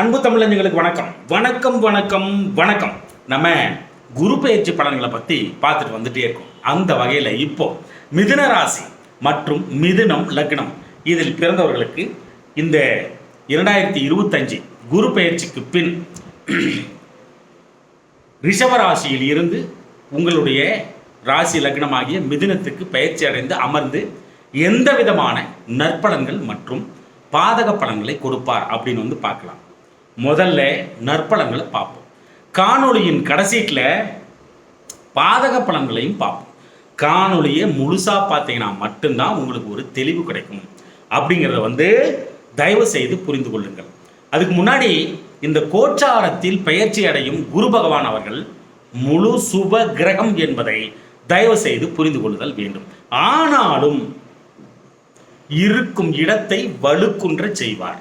அன்பு தமிழஞ்சங்களுக்கு வணக்கம். வணக்கம் வணக்கம் வணக்கம். நம்ம குரு பயிற்சி பலன்களை பற்றி பார்த்துட்டு வந்துட்டே இருக்கோம். அந்த வகையில் இப்போ மிதுன ராசி மற்றும் மிதுனம் லக்னம் இதில் பிறந்தவர்களுக்கு இந்த இரண்டாயிரத்தி இருபத்தஞ்சு குரு பயிற்சிக்கு பின் ரிஷப ராசியில் இருந்து உங்களுடைய ராசி லக்னமாகிய மிதுனத்துக்கு பயிற்சி அடைந்து அமர்ந்து எந்த விதமான நற்பலன்கள் மற்றும் பாதக பலன்களை கொடுப்பார் அப்படின்னு வந்து பார்க்கலாம். முதல்ல நற்பழங்களை பார்ப்போம். காணொளியின் கடைசீட்டில் பாதக பலன்களையும் பார்ப்போம். காணொளியை முழுசாக பார்த்தீங்கன்னா மட்டும்தான் உங்களுக்கு ஒரு தெளிவு கிடைக்கும். அப்படிங்கிறத வந்து தயவு செய்து புரிந்து கொள்ளுங்கள். அதுக்கு முன்னாடி இந்த கோச்சாரத்தில் பயிற்சி அடையும் குரு பகவான் அவர்கள் முழு சுப கிரகம் என்பதை தயவு செய்து புரிந்து கொள்ளுதல் வேண்டும். ஆனாலும் இருக்கும் இடத்தை வலுக்குன்ற செய்வார்.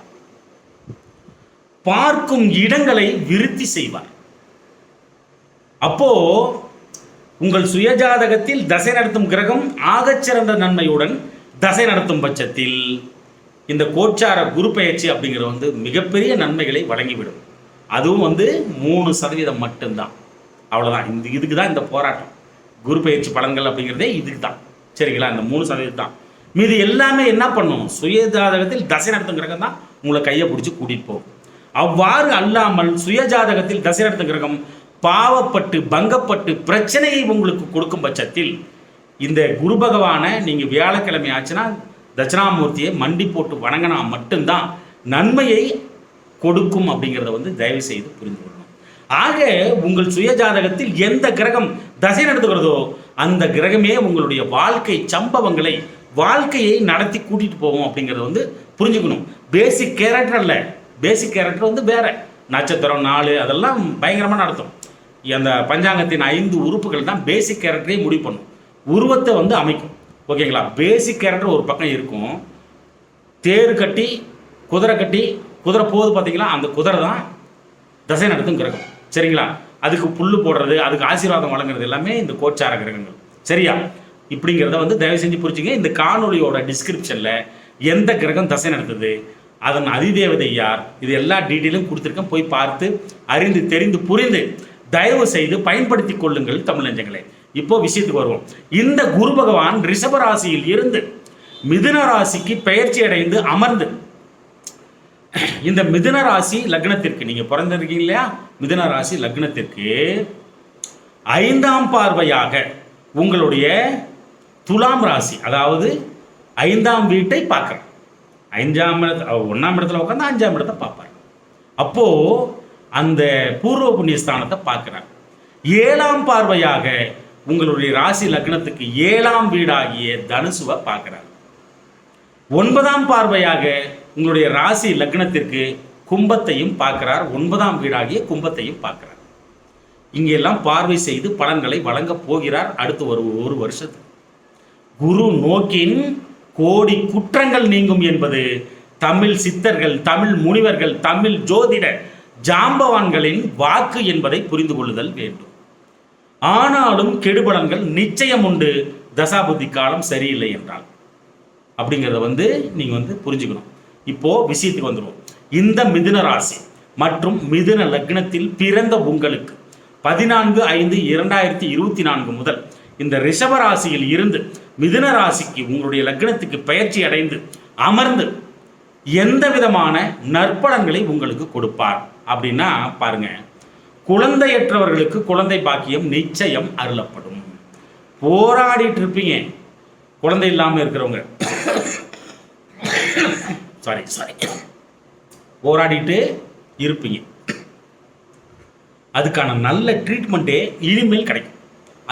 பார்க்கும் இடங்களை விருத்தி செய்வார். அப்போ உங்கள் சுயஜாதகத்தில் தசை நடத்தும் கிரகம் ஆகச்சிறந்த நன்மையுடன் தசை நடத்தும் பட்சத்தில் இந்த கோச்சார குரு பயிற்சி அப்படிங்கிறது வந்து மிகப்பெரிய நன்மைகளை வழங்கிவிடும். அதுவும் வந்து மூணு சதவீதம் மட்டும்தான். அவ்வளோதான் இந்த இதுக்கு தான் இந்த போராட்டம். குரு பயிற்சி பலன்கள் அப்படிங்கிறதே இதுக்கு தான் சரிங்களா? இந்த மூணு சதவீதம் தான் மீது எல்லாமே என்ன பண்ணும்? சுயஜாதகத்தில் தசை நடத்தும் கிரகம் தான் உங்களை கையை பிடிச்சி கூட்டிகிட்டு போகும். அவ்வாறு அல்லாமல் சுயஜாதகத்தில் தசை கிரகம் பாவப்பட்டு பங்கப்பட்டு பிரச்சனையை உங்களுக்கு கொடுக்கும் பட்சத்தில் இந்த குரு பகவானை நீங்கள் வியாழக்கிழமை ஆச்சுன்னா தட்சிணாமூர்த்தியை மண்டி போட்டு வணங்கினா மட்டும்தான் நன்மையை கொடுக்கும் அப்படிங்கிறத வந்து தயவு செய்து புரிந்து கொள்ளணும். ஆக உங்கள் சுய ஜாதகத்தில் எந்த கிரகம் தசை நடத்துகிறதோ அந்த கிரகமே உங்களுடைய வாழ்க்கை சம்பவங்களை வாழ்க்கையை நடத்தி கூட்டிட்டு போவோம் அப்படிங்கிறத வந்து புரிஞ்சுக்கணும். பேசிக் கேரக்டர் இல்லை பேசிக் கேரக்டர் வந்து வேறு. நட்சத்திரம் நாலு அதெல்லாம் பயங்கரமாக நடத்தும். அந்த பஞ்சாங்கத்தின் ஐந்து உறுப்புகள் தான் பேசிக் கேரக்டரையும் முடிவு பண்ணும். உருவத்தை வந்து அமைக்கும். ஓகேங்களா? பேசிக் கேரக்டர் ஒரு பக்கம் இருக்கும். தேர் கட்டி குதிரை கட்டி குதிரை போகுது பார்த்தீங்களா அந்த குதிரை தான் தசை நடத்தும் கிரகம். சரிங்களா? அதுக்கு புல் போடுறது அதுக்கு ஆசீர்வாதம் வழங்குறது எல்லாமே இந்த கோச்சார கிரகங்கள். சரியா? இப்படிங்கிறத வந்து தயவு செஞ்சு புரிச்சுங்க இந்த காணொலியோட டிஸ்கிரிப்ஷனில் எந்த கிரகம் தசை நடத்துது? அதன் அதிதேவதை யார்? இது எல்லா டீட்டெயிலும் கொடுத்துருக்கேன். போய் பார்த்து அறிந்து தெரிந்து புரிந்து தயவு செய்து பயன்படுத்தி கொள்ளுங்கள் தமிழஞ்சங்களே. இப்போ விஷயத்துக்கு வருவோம். இந்த குரு பகவான் ரிஷபராசியில் இருந்து மிதுன ராசிக்கு பெயர்ச்சி அடைந்து அமர்ந்து இந்த மிதுன ராசி லக்னத்திற்கு நீங்க பிறந்திருக்கீங்க இல்லையா? மிதுன ராசி லக்னத்திற்கு ஐந்தாம் பார்வையாக உங்களுடைய துலாம் ராசி அதாவது ஐந்தாம் வீட்டை பார்க்குறேன் ஐந்தாம் இடத்துல ஒன்றாம் இடத்துல உட்காந்து அஞ்சாம் இடத்தை பார்ப்பார். அப்போ அந்த பூர்வ புண்ணியஸ்தானத்தை பார்க்குறார். ஏழாம் பார்வையாக உங்களுடைய ராசி லக்னத்துக்கு ஏழாம் வீடாகிய தனுசுவை பார்க்குறார். ஒன்பதாம் பார்வையாக உங்களுடைய ராசி லக்னத்திற்கு கும்பத்தையும் பார்க்கிறார். ஒன்பதாம் வீடாகிய கும்பத்தையும் பார்க்கிறார். இங்கெல்லாம் பார்வை செய்து பலன்களை வழங்கப் போகிறார் அடுத்து ஒரு ஒரு வருஷத்துக்கு. குரு நோக்கின் கோடி குற்றங்கள் நீங்கும் என்பது தமிழ் சித்தர்கள் தமிழ் முனிவர்கள் தமிழ் ஜோதிட ஜாம்பவான்களின் வாக்கு என்பதை புரிந்து கொள்ளுதல் வேண்டும். ஆனாலும் கெடுபலன்கள் நிச்சயம் உண்டு. தசாபுத்தி காலம் சரியில்லை என்றால். அப்படிங்கிறத வந்து நீங்கள் வந்து புரிஞ்சுக்கணும். இப்போ விஷயத்துக்கு வந்துடுவோம் இந்த மிதுன ராசி மற்றும் மிதுன லக்னத்தில் பிறந்த உங்களுக்கு பதினான்கு ஐந்து இரண்டாயிரத்தி இருபத்தி நான்கு முதல் இந்த ரிஷபராசியில் இருந்து மிதுன ராசிக்கு உங்களுடைய லக்னத்துக்கு பயிற்சி அடைந்து அமர்ந்து எந்த விதமான நற்பலன்களை உங்களுக்கு கொடுப்பார். அப்படின்னா பாருங்க குழந்தையற்றவர்களுக்கு குழந்தை பாக்கியம் நிச்சயம் அருளப்படும். போராடிட்டு இருப்பீங்க. குழந்தை இல்லாமல் இருக்கிறவங்க. சாரி சாரி போராடிட்டு இருப்பீங்க. அதுக்கான நல்ல ட்ரீட்மெண்ட்டே இனிமேல் கிடைக்கும்.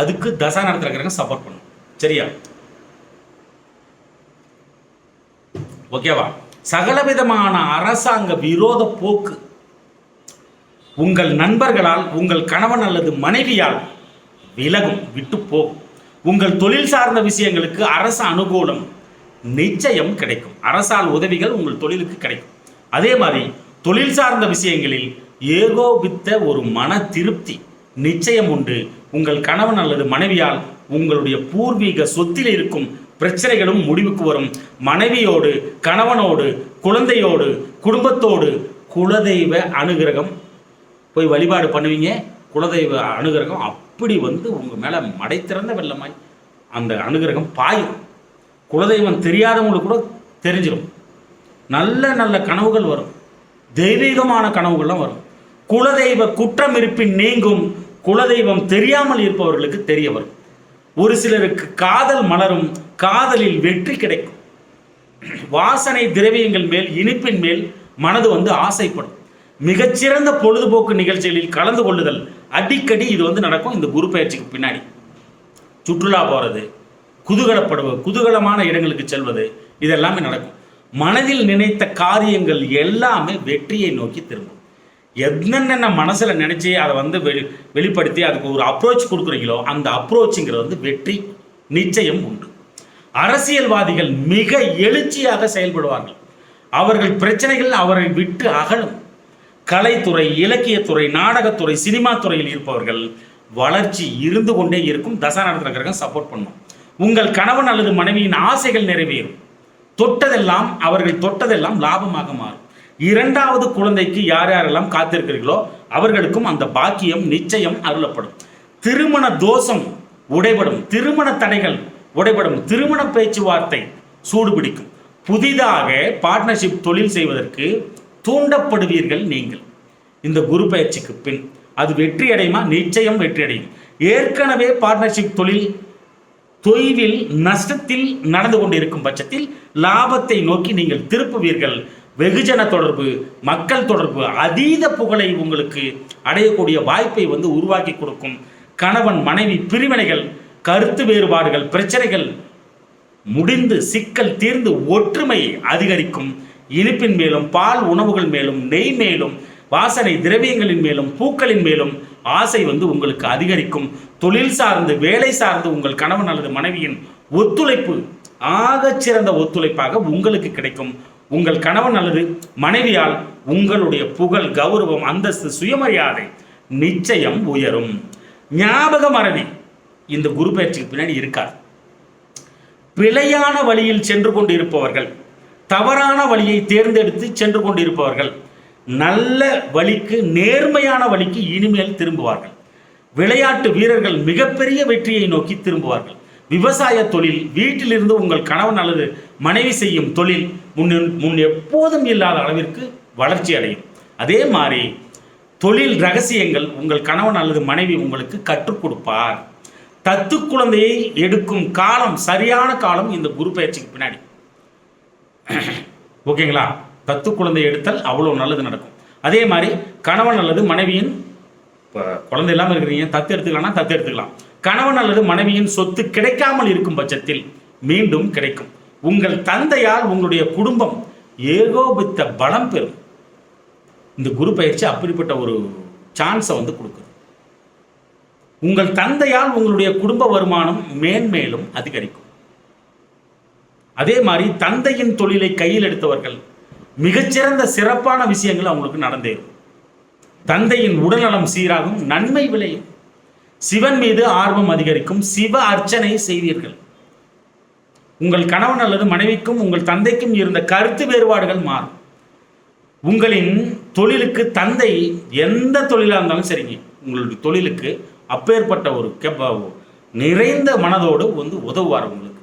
அதுக்கு தசா நடத்துறக்கிறவங்க சப்போர்ட் பண்ணும். சரியா? ஓகேவா? சகலவிதமான அரசாங்க விரோத போக்கு. உங்கள் நண்பர்களால் உங்கள் கணவன் அல்லது மனைவியால் விலகும் விட்டு போகும். உங்கள் தொழில் சார்ந்த விஷயங்களுக்கு அரசு அனுகூலம் நிச்சயம் கிடைக்கும். அரசால் உதவிகள் உங்கள் தொழிலுக்கு கிடைக்கும். அதே மாதிரி தொழில் சார்ந்த விஷயங்களில் ஏகோபித்த ஒரு மன திருப்தி நிச்சயம் உண்டு. உங்கள் கணவன் அல்லது மனைவியால் உங்களுடைய பூர்வீக சொத்தில் இருக்கும் பிரச்சனைகளும் முடிவுக்கு வரும். மனைவியோடு கணவனோடு குழந்தையோடு குடும்பத்தோடு குலதெய்வ அனுகிரகம். போய் வழிபாடு பண்ணுவீங்க. குலதெய்வ அனுகிரகம் அப்படி வந்து உங்கள் மேலே மடை திறந்த வெள்ளமாய் அந்த அனுகிரகம் பாயும். குலதெய்வம் தெரியாதவங்களுக்கு கூட தெரிஞ்சிடும் நல்ல நல்ல கனவுகள் வரும். தெய்வீகமான கனவுகள்லாம் வரும். குலதெய்வ குற்றம் இருப்பின் நீங்கும் குலதெய்வம் தெரியாமல் இருப்பவர்களுக்கு தெரிய வரும். ஒரு சிலருக்கு காதல் மலரும் காதலில் வெற்றி கிடைக்கும். வாசனை திரவியங்கள் மேல் இனிப்பின் மேல் மனது வந்து ஆசைப்படும். மிகச்சிறந்த பொழுதுபோக்கு நிகழ்ச்சிகளில் கலந்து கொள்ளுதல். அடிக்கடி இது வந்து நடக்கும். இந்த குரு பயிற்சிக்கு பின்னாடி. சுற்றுலா போகிறது குதூகலப்படுவது குதூகலமான இடங்களுக்கு செல்வது இதெல்லாமே நடக்கும். மனதில் நினைத்த காரியங்கள் எல்லாமே வெற்றியை நோக்கி திரும்பும். என்னென்ன மனசில் நினச்சி அதை வந்து வெளி வெளிப்படுத்தி அதுக்கு ஒரு அப்ரோச் கொடுக்குறீங்களோ அந்த அப்ரோச்சுங்கிறது வந்து வெற்றி நிச்சயம் உண்டு. அரசியல்வாதிகள் மிக எழுச்சியாக செயல்படுவார்கள். அவர்கள் பிரச்சனைகள் அவரை விட்டு அகலும். கலைத்துறை இலக்கியத்துறை நாடகத்துறை சினிமா துறையில் இருப்பவர்கள் வளர்ச்சி இருந்து கொண்டே இருக்கும். தசாநாதன கிரகம் சப்போர்ட் பண்ணும். உங்கள் கணவன் அல்லது மனைவியின் ஆசைகள் நிறைவேறும். தொட்டதெல்லாம் அவர்கள் தொட்டதெல்லாம் லாபமாக மாறும். இரண்டாவது குழந்தைக்கு யார் யாரெல்லாம் காத்திருக்கிறீர்களோ அவர்களுக்கும் அந்த பாக்கியம் நிச்சயம் அருளப்படும். திருமண தோஷம் உடைபடும். திருமண தடைகள் உடைபடும். திருமண பேச்சுவார்த்தை சூடுபிடிக்கும். புதிதாக பார்ட்னர்ஷிப் தொழில் செய்வதற்கு தூண்டப்படுவீர்கள் நீங்கள். இந்த குரு பயிற்சிக்கு பின் அது வெற்றி அடையுமா? நிச்சயம் வெற்றி அடையும். ஏற்கனவே பார்ட்னர்ஷிப் தொழில் தொய்வில் நஷ்டத்தில் நடந்து கொண்டிருக்கும் பட்சத்தில் லாபத்தை நோக்கி நீங்கள் திருப்புவீர்கள். வெகுஜன தொடர்பு மக்கள் தொடர்பு அதீத புகழை உங்களுக்கு அடையக்கூடிய வாய்ப்பை வந்து உருவாக்கி கொடுக்கும். கணவன் மனைவி பிரிவினைகள் கருத்து வேறுபாடுகள் பிரச்சனைகள் முடிந்து சிக்கல் தீர்ந்து ஒற்றுமை அதிகரிக்கும். இனிப்பின் மேலும் பால் உணவுகள் மேலும் நெய் மேலும் வாசனை திரவியங்களின் மேலும் பூக்களின் மேலும் ஆசை வந்து உங்களுக்கு அதிகரிக்கும். தொழில் சார்ந்து வேலை சார்ந்து உங்கள் கணவன் அல்லது மனைவியின் ஒத்துழைப்பு ஆகச்சிறந்த ஒத்துழைப்பாக உங்களுக்கு கிடைக்கும். உங்கள் கணவன் அல்லது மனைவியால் உங்களுடைய புகழ் கௌரவம் அந்தஸ்து சுயமரியாதை நிச்சயம் உயரும். ஞாபக மறதி இந்த குரு பயிற்சிக்கு பின்னாடி இருக்காது பிழையான வழியில் சென்று கொண்டு இருப்பவர்கள் தவறான வழியை தேர்ந்தெடுத்து சென்று கொண்டிருப்பவர்கள் நல்ல வழிக்கு நேர்மையான வழிக்கு இனிமேல் திரும்புவார்கள். விளையாட்டு வீரர்கள் மிகப்பெரிய வெற்றியை நோக்கி திரும்புவார்கள். விவசாய தொழில் வீட்டிலிருந்து உங்கள் கணவன் அல்லது மனைவி செய்யும் தொழில் முன் முன் எப்போதும் இல்லாத அளவிற்கு வளர்ச்சி அடையும். அதே மாதிரி தொழில் ரகசியங்கள் உங்கள் கணவன் அல்லது மனைவி உங்களுக்கு கற்றுக் கொடுப்பார். தத்து குழந்தையை எடுக்கும் காலம் சரியான காலம் இந்த குரு பயிற்சிக்கு பின்னாடி. ஓகேங்களா? தத்து குழந்தை எடுத்தல் அவ்வளோ நல்லது நடக்கும். அதே மாதிரி கணவன் அல்லது மனைவியின் இப்போ குழந்தை இல்லாமல் இருக்கிறீங்க தத்து எடுத்துக்கலாம்னா தத்து எடுத்துக்கலாம். கணவன் அல்லது மனைவியின் சொத்து கிடைக்காமல் இருக்கும் பட்சத்தில் மீண்டும் கிடைக்கும். உங்கள் தந்தையால் உங்களுடைய குடும்பம் ஏகோபித்த பலம் பெறும். இந்த குரு பயிற்சி அப்படிப்பட்ட ஒரு சான்ஸை வந்து கொடுக்குது. உங்கள் தந்தையால் உங்களுடைய குடும்ப வருமானம் மேன்மேலும் அதிகரிக்கும். அதே மாதிரி தந்தையின் தொழிலை கையில் எடுத்தவர்கள் மிகச்சிறந்த சிறப்பான விஷயங்கள் அவங்களுக்கு நடந்தேறும். தந்தையின் உடல்நலம் சீராகும் நன்மை விளையும். சிவன் மீது ஆர்வம் அதிகரிக்கும். சிவ அர்ச்சனை செய்வீர்கள். உங்கள் கணவன் அல்லது மனைவிக்கும் உங்கள் தந்தைக்கும் இருந்த கருத்து வேறுபாடுகள் மாறும். உங்களின் தொழிலுக்கு தந்தை எந்த தொழிலாக இருந்தாலும் சரிங்க. உங்களுடைய தொழிலுக்கு அப்பேற்பட்ட ஒரு கெப்ப நிறைந்த மனதோடு வந்து உதவுவார் உங்களுக்கு.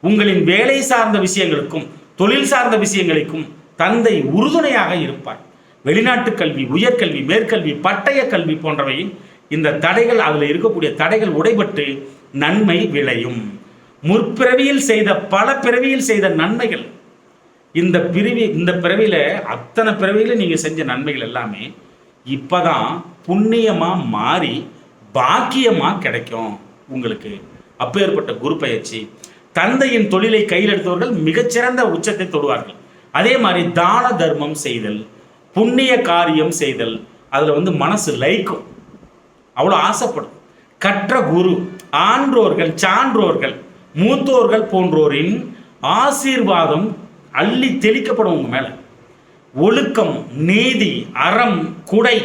உங்களின் வேலை சார்ந்த விஷயங்களுக்கும் தொழில் சார்ந்த விஷயங்களுக்கும் தந்தை உறுதுணையாக இருப்பார். வெளிநாட்டு கல்வி உயர்கல்வி மேற்கல்வி பட்டய கல்வி போன்றவை இந்த தடைகள் அதில் இருக்கக்கூடிய தடைகள் உடைபட்டு நன்மை விளையும். முற்பிறவியில் செய்த பல பிறவியில் செய்த நன்மைகள். இந்த பிறவி இந்த பிறவியில அத்தனை பிறவியில நீங்க செஞ்ச நன்மைகள் எல்லாமே இப்பதான் புண்ணியமா மாறி பாக்கியமா கிடைக்கும் உங்களுக்கு. அப்பேற்பட்ட குரு பயிற்சி. தந்தையின் தொழிலை கையில் எடுத்தவர்கள் மிகச்சிறந்த உச்சத்தை தொடுவார்கள். அதே மாதிரி தான தர்மம் செய்தல் புண்ணிய காரியம் செய்தல் அதில் வந்து மனசு லைக்கும். அவ்வளோ ஆசைப்படும். கற்ற குரு ஆன்றோர்கள் சான்றோர்கள் மூத்தோர்கள் போன்றோரின் ஆசீர்வாதம் அள்ளி தெளிக்கப்படும் உங்கள் மேலே. ஒழுக்கம் நீதி அறம் குடை.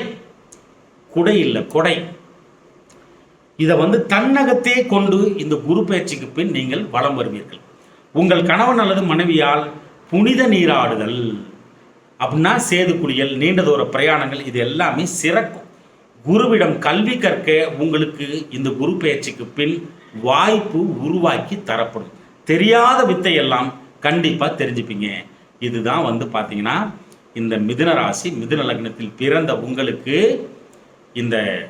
குடை இல்லை கொடை. இதை வந்து தன்னகத்தே கொண்டு இந்த குரு பயிற்சிக்கு பின் நீங்கள் வலம் வருவீர்கள். உங்கள் கணவன் அல்லது மனைவியால் புனித நீராடுதல். அப்படின்னா சேது குளியல் நீண்ட தூர பிரயாணங்கள் இது எல்லாமே சிறக்கும். குருவிடம் கல்வி கற்க உங்களுக்கு இந்த குரு பயிற்சிக்கு பின் வாய்ப்பு உருவாக்கி தரப்படும். தெரியாத வித்தையெல்லாம் கண்டிப்பாக தெரிஞ்சுப்பீங்க. இதுதான் வந்து பார்த்தீங்கன்னா இந்த மிதுன ராசி மிதுன லக்னத்தில் பிறந்த உங்களுக்கு இந்த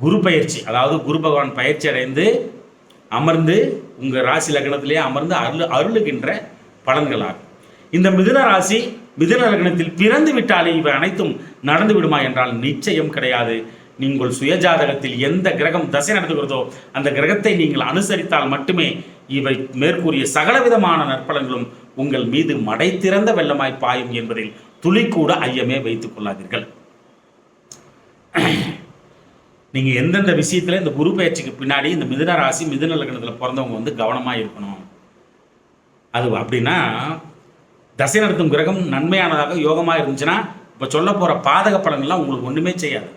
குரு பயிற்சி அதாவது குரு பகவான் பயிற்சி அடைந்து அமர்ந்து உங்கள் ராசி லக்னத்திலேயே அமர்ந்து அருள் அருளுகின்ற பலன்களாகும். இந்த மிதுன ராசி மிதுன லக்னத்தில் பிறந்து விட்டாலே இவை அனைத்தும் நடந்து விடுமா என்றால் நிச்சயம் கிடையாது. நீங்கள் சுயஜாதகத்தில் எந்த கிரகம் தசை நடத்துகிறதோ அந்த கிரகத்தை நீங்கள் அனுசரித்தால் மட்டுமே இவை மேற்கூறிய சகலவிதமான நற்பலன்களும் உங்கள் மீது மடை திறந்த வெள்ளமாய் பாயும் என்பதில் துளிக்கூட ஐயமே வைத்துக் கொள்ளாதீர்கள். நீங்கள் எந்தெந்த விஷயத்தில் இந்த குரு பயிற்சிக்கு பின்னாடி இந்த மிதுன ராசி மிதுன லக்னத்தில் பிறந்தவங்க வந்து கவனமாக இருக்கணும். அது அப்படின்னா தசை நடத்தும் கிரகம் நன்மையானதாக யோகமாக இருந்துச்சுன்னா இப்போ சொல்ல போகிற பாதக பலன்கள்லாம் உங்களுக்கு ஒன்றுமே செய்யாது.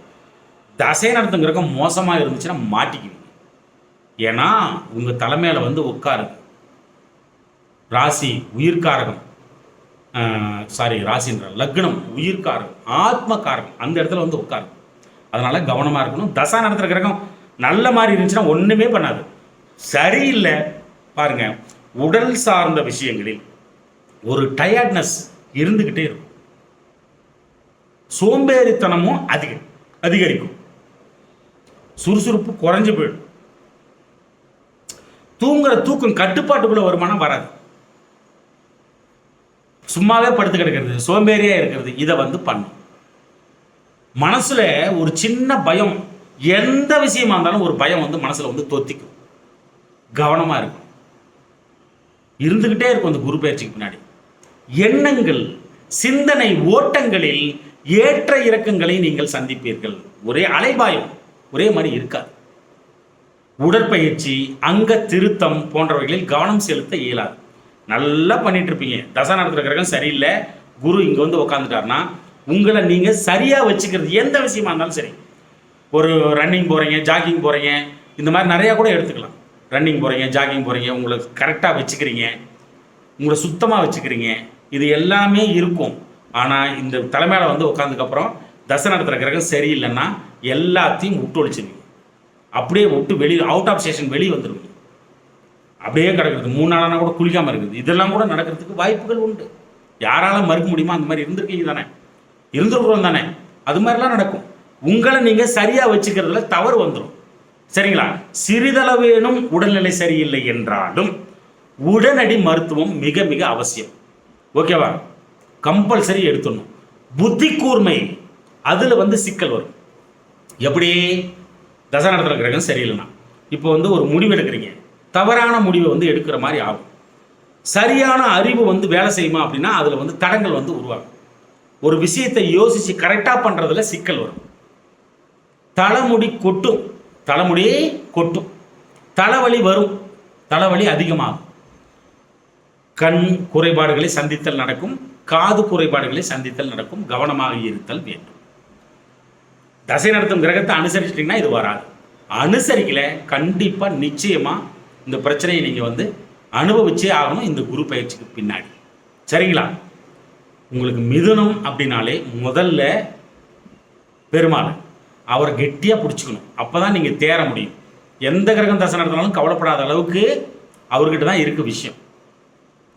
தசை நடத்தும் கிரகம் மோசமாக இருந்துச்சுன்னா மாட்டிக்குவீங்க. ஏன்னா உங்கள் தலைமையில் வந்து உட்காருது ராசி உயிர்காரகம். சாரி ராசின்ற லக்னம் உயிர்காரகம் ஆத்மகாரகம் அந்த இடத்துல வந்து உட்காரும் அதனால் கவனமாக இருக்கணும். தசா நடத்துகிற கிரகம் நல்ல மாதிரி இருந்துச்சுன்னா ஒன்றுமே பண்ணாது. சரியில்லை. பாருங்க உடல் சார்ந்த விஷயங்களில் ஒரு டயர்ட்னஸ் இருந்துக்கிட்டே இருக்கும். சோம்பேறித்தனமும் அதிக அதிகரிக்கும். சுறுசுறுப்பு குறைஞ்சு போயிடும். தூங்குற தூக்கம் கட்டுப்பாட்டுக்குள்ள வருமானம் வராது. சும்மாவே படுத்து கிடக்கிறது சோம்பேறியா இருக்கிறது இதை வந்து பண்ணும். மனசுல ஒரு சின்ன பயம் எந்த விஷயமா இருந்தாலும் ஒரு பயம் வந்து மனசுல வந்து தொத்திக்கும். கவனமா இருக்கும் இருந்துகிட்டே இருக்கும் அந்த குரு பயிற்சிக்கு பின்னாடி எண்ணங்கள் சிந்தனை ஓட்டங்களில் ஏற்ற இறக்கங்களை நீங்கள் சந்திப்பீர்கள். ஒரே அலைபாயம். ஒரே மாதிரி இருக்காது. உடற்பயிற்சி அங்க திருத்தம் போன்றவைகளில் கவனம் செலுத்த இயலாது. நல்லா பண்ணிட்டு இருப்பீங்க தசா நடத்துகிற கிரகம் சரியில்லை. குரு இங்க வந்து உக்காந்துட்டாருன்னா உங்களை நீங்க சரியா வச்சுக்கிறது எந்த விஷயமா இருந்தாலும் சரி. ஒரு ரன்னிங் போறீங்க ஜாகிங் போறீங்க இந்த மாதிரி நிறையா கூட எடுத்துக்கலாம். ரன்னிங் போறீங்க ஜாகிங் போறீங்க உங்களை கரெக்டாக வச்சுக்கிறீங்க. உங்களை சுத்தமாக வச்சுக்கிறீங்க. இது எல்லாமே இருக்கும். ஆனால் இந்த தலைமையில வந்து உட்காந்துக்கப்புறம் தசை நடத்துகிற கிரகம் சரியில்லைன்னா எல்லாத்தையும் விட்டு ஒழிச்சிருவீங்க. அப்படியே விட்டு வெளியே அவுட் ஆஃப் ஸ்டேஷன் வெளியே வந்துடுவீங்க அப்படியே கிடக்கிறது. மூணு நாளானா கூட குளிக்காமல் இருக்குது. இதெல்லாம் கூட நடக்கிறதுக்கு வாய்ப்புகள் உண்டு. யாரால மறுக்க முடியுமோ அந்த மாதிரி இருந்திருக்கீங்க தானே? இருந்திருக்கிறோம் தானே? அது மாதிரிலாம் நடக்கும். உங்களை நீங்கள் சரியாக வச்சுக்கிறதுல தவறு வந்துடும் சரிங்களா? சிறிதளவேனும் உடல்நிலை சரியில்லை என்றாலும் உடனடி மருத்துவம் மிக மிக அவசியம். ஓகேவா? கம்பல்சரி எடுத்துடணும். புத்தி கூர்மை அதில் வந்து சிக்கல் வரும். எப்படி? தசை நடத்துகிற கிரகம் சரியில்லைன்னா. இப்போ வந்து ஒரு முடிவு எடுக்கிறீங்க. தவறான முடிவை வந்து எடுக்கிற மாதிரி ஆகும். சரியான அறிவு வந்து வேலை செய்யுமா அப்படின்னா அதில் வந்து தடங்கள் வந்து உருவாகும். ஒரு விஷயத்தை யோசித்து கரெக்டாக பண்ணுறதுல சிக்கல் வரும். தலைமுடி கொட்டும். தலைமுடி கொட்டும். தலைவலி வரும். தலைவலி அதிகமாகும். கண் குறைபாடுகளை சந்தித்தல் நடக்கும். காது குறைபாடுகளை சந்தித்தல் நடக்கும். கவனமாக இருத்தல் வேண்டும். தசை நடத்தும் கிரகத்தை அனுசரிச்சிட்டிங்கன்னா இது வராது. அனுசரிக்கல கண்டிப்பாக நிச்சயமாக இந்த பிரச்சனையை நீங்கள் வந்து அனுபவிச்சே ஆகணும் இந்த குரு பயிற்சிக்கு பின்னாடி. சரிங்களா? உங்களுக்கு மிதுனம் அப்படின்னாலே முதல்ல பெருமாள் அவரை கெட்டியாக பிடிச்சிக்கணும். அப்போ தான் நீங்கள் தேர முடியும். எந்த கிரகம் தசை நடத்தினாலும் கவலைப்படாத அளவுக்கு அவர்கிட்ட தான் இருக்குது விஷயம்.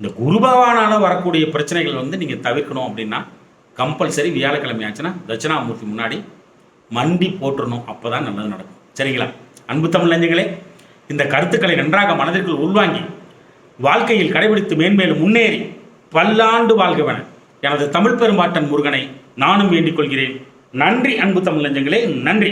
இந்த குரு பகவானால் வரக்கூடிய பிரச்சனைகள் வந்து நீங்கள் தவிர்க்கணும் அப்படின்னா கம்பல்சரி வியாழக்கிழமை ஆச்சுன்னா தட்சிணாமூர்த்தி முன்னாடி மண்டி போட்டுறணும் அப்போ தான் நல்லது நடக்கும். சரிங்களா? அன்பு தமிழஞ்சங்களே இந்த கருத்துக்களை நன்றாக மனதிற்குள் உள்வாங்கி வாழ்க்கையில் கடைபிடித்து மேன்மேலும் முன்னேறி பல்லாண்டு வாழ்கவன எனது தமிழ் பெரும்பாட்டன் முருகனை நானும் வேண்டிக் கொள்கிறேன். நன்றி அன்பு தமிழஞ்சங்களே நன்றி.